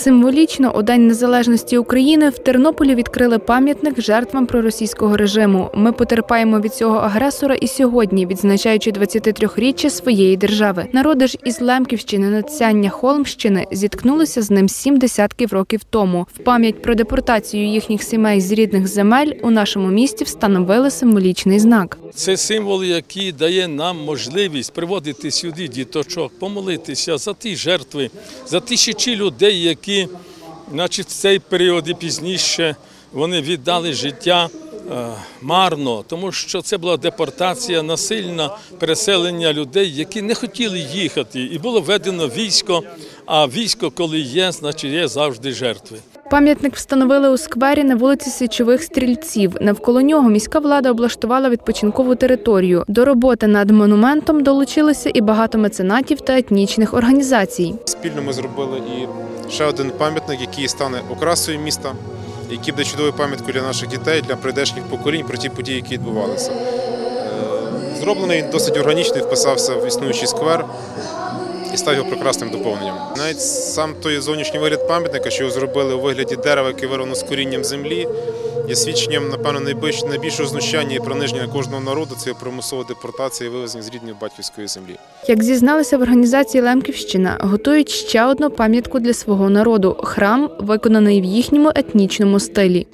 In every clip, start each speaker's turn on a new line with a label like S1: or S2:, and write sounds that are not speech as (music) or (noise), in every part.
S1: se Символічно у День Незалежності України в Тернополі відкрили пам'ятник жертвам проросійського режиму. Ми потерпаємо від цього агресора і сьогодні, відзначаючи 23-річчя своєї держави. Народи ж із Лемківщини, Нацяння Холмщини зіткнулися з ним сім десятків років тому. В пам'ять про депортацію їхніх сімей з рідних земель у нашому місті встановили символічний знак.
S2: Це символ, який дає нам можливість приводити сюди діточок, помолитися за ті жертви, за тисячі людей, які, значить, в цей період і пізніше вони віддали життя е, марно, тому що це була депортація, насильна переселення людей, які не хотіли їхати, і було введено військо. А військо, коли є, значить є завжди жертви.
S1: Пам'ятник встановили у сквері на вулиці Січових стрільців. Навколо нього міська влада облаштувала відпочинкову територію. До роботи над монументом долучилися і багато меценатів та етнічних організацій.
S3: Спільно ми зробили і ще один пам'ятник, який стане окрасою міста, який буде чудовою пам'яткою для наших дітей, для прийдешніх поколінь про ті події, які відбувалися. Е, Зроблений досить органічно, вписався в існуючий сквер і став його прекрасним доповненням. Навіть сам той зовнішній вигляд пам'ятника, що його зробили у вигляді дерева, яке вирвано з корінням землі, є свідченням, напевно, найбільш- найбільшого знущання і приниження кожного народу це примусова депортація і вивезення з рідної батьківської землі.
S1: Як зізналися в організації Лемківщина, готують ще одну пам'ятку для свого народу храм, виконаний в їхньому етнічному стилі.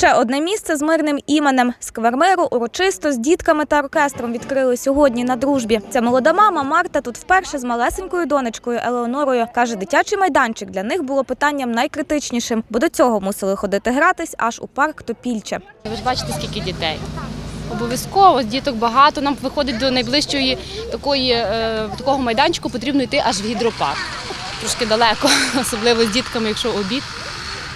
S4: Ще одне місце з мирним іменем сквермеру урочисто з дітками та оркестром відкрили сьогодні на дружбі. Ця молода мама Марта тут вперше з малесенькою донечкою Елеонорою каже, дитячий майданчик для них було питанням найкритичнішим, бо до цього мусили ходити гратись аж у парк Топільче.
S5: Ви ж бачите, скільки дітей. Обов'язково діток багато. Нам виходить до найближчої такої е, такого майданчику, потрібно йти аж в гідропарк. Трошки далеко, (laughs) особливо з дітками, якщо обід.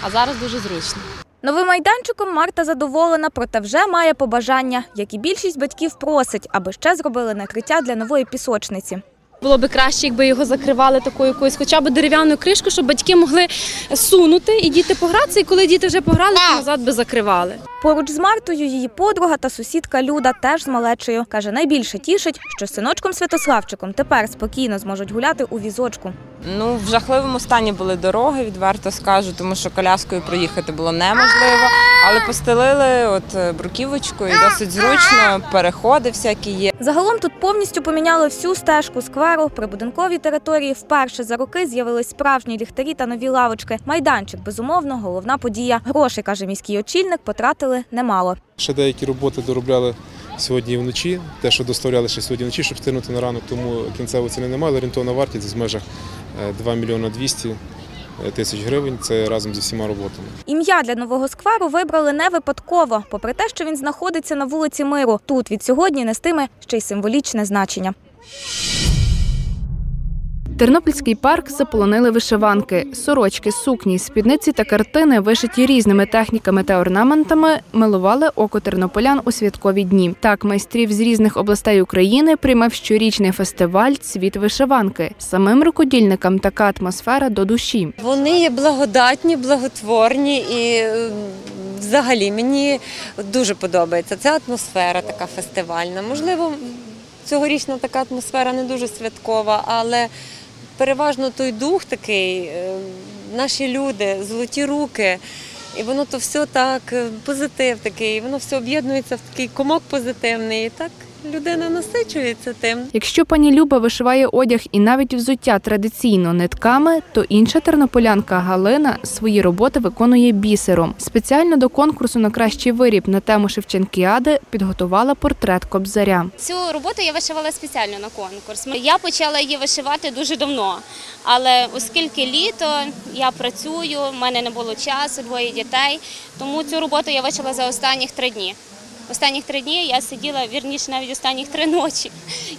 S5: А зараз дуже зручно.
S4: Новим майданчиком Марта задоволена, проте вже має побажання, як і більшість батьків просить, аби ще зробили накриття для нової пісочниці.
S5: Було б краще, якби його закривали такою якоюсь, хоча б дерев'яною кришкою, щоб батьки могли сунути і діти погратися. І коли діти вже пограли, то назад би закривали.
S4: Поруч з Мартою її подруга та сусідка Люда теж з малечею. Каже, найбільше тішить, що з синочком Святославчиком тепер спокійно зможуть гуляти у візочку.
S6: Ну, в жахливому стані були дороги, відверто скажу, тому що коляскою проїхати було неможливо. Але постелили от е, бруківочкою, і досить зручно, переходи всякі є.
S4: Загалом тут повністю поміняли всю стежку скверу. При будинковій території вперше за роки з'явились справжні ліхтарі та нові лавочки. Майданчик, безумовно, головна подія. Грошей, каже міський очільник, потратили немало.
S3: Ще деякі роботи доробляли сьогодні і вночі. Те, що доставляли ще сьогодні вночі, щоб встигнути на ранок, тому кінцевої ціни немає. але Орієнтовна вартість в межах е, 2 мільйона 200 тисяч гривень. Це разом зі всіма роботами.
S4: Ім'я для нового скверу вибрали не випадково, попри те, що він знаходиться на вулиці Миру. Тут від сьогодні нестиме ще й символічне значення.
S1: Тернопільський парк заполонили вишиванки, сорочки, сукні, спідниці та картини, вишиті різними техніками та орнаментами, милували око тернополян у святкові дні. Так, майстрів з різних областей України приймав щорічний фестиваль Цвіт вишиванки. Самим рукодільникам така атмосфера до душі.
S7: Вони є благодатні, благотворні і е, взагалі мені дуже подобається. Ця атмосфера така фестивальна. Можливо, цьогорічна така атмосфера не дуже святкова, але переважно той дух такий, е, наші люди, золоті руки. І воно то все так, е, позитив такий, воно все об'єднується в такий комок позитивний. І так людина насичується тим.
S1: Якщо пані Люба вишиває одяг і навіть взуття традиційно нитками, то інша тернополянка Галина свої роботи виконує бісером. Спеціально до конкурсу на кращий виріб на тему Шевченкіади підготувала портрет Кобзаря.
S8: Цю роботу я вишивала спеціально на конкурс. Я почала її вишивати дуже давно, але оскільки літо я працюю, в мене не було часу, двоє дітей, тому цю роботу я вишила за останніх три дні. Останніх три дні я сиділа, вірніше, навіть останніх три ночі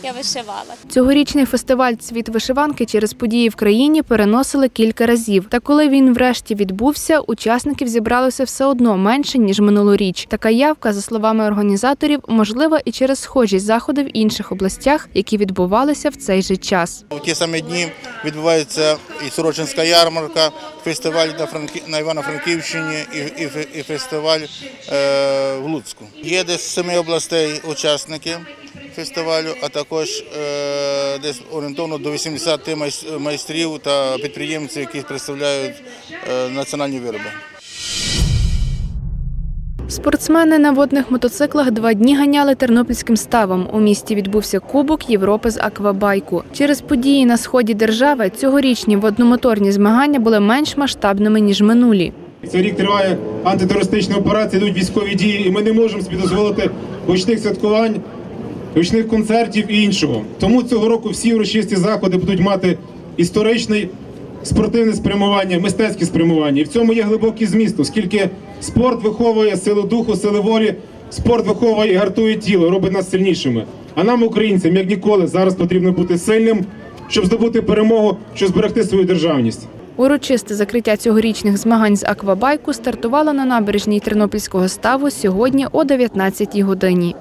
S8: я вишивала.
S1: Цьогорічний фестиваль Цвіт вишиванки через події в країні переносили кілька разів. Та коли він врешті відбувся, учасників зібралося все одно менше ніж минулоріч. Така явка, за словами організаторів, можлива і через схожі заходи в інших областях, які відбувалися в цей же час.
S9: У ті самі дні відбувається і Сорочинська ярмарка, фестиваль на. Івано-Франківщині і фестиваль е, в Луцьку. Є десь семи областей учасники фестивалю, а також е, десь орієнтовно до 80 майстрів та підприємців, які представляють е, національні вироби.
S1: Спортсмени на водних мотоциклах два дні ганяли тернопільським ставом. У місті відбувся Кубок Європи з аквабайку. Через події на сході держави цьогорічні водномоторні змагання були менш масштабними ніж минулі.
S3: Цей рік триває антитерористична операція, йдуть військові дії, і ми не можемо собі дозволити гучних святкувань, гучних концертів і іншого. Тому цього року всі урочисті заходи будуть мати історичний спортивне спрямування, мистецьке спрямування. І в цьому є глибокий зміст, оскільки спорт виховує силу духу, сили волі, спорт виховує і гартує тіло, робить нас сильнішими. А нам, українцям, як ніколи, зараз потрібно бути сильним, щоб здобути перемогу, щоб зберегти свою державність.
S1: Урочисте закриття цьогорічних змагань з аквабайку стартувало на набережній Тернопільського ставу сьогодні о 19-й годині.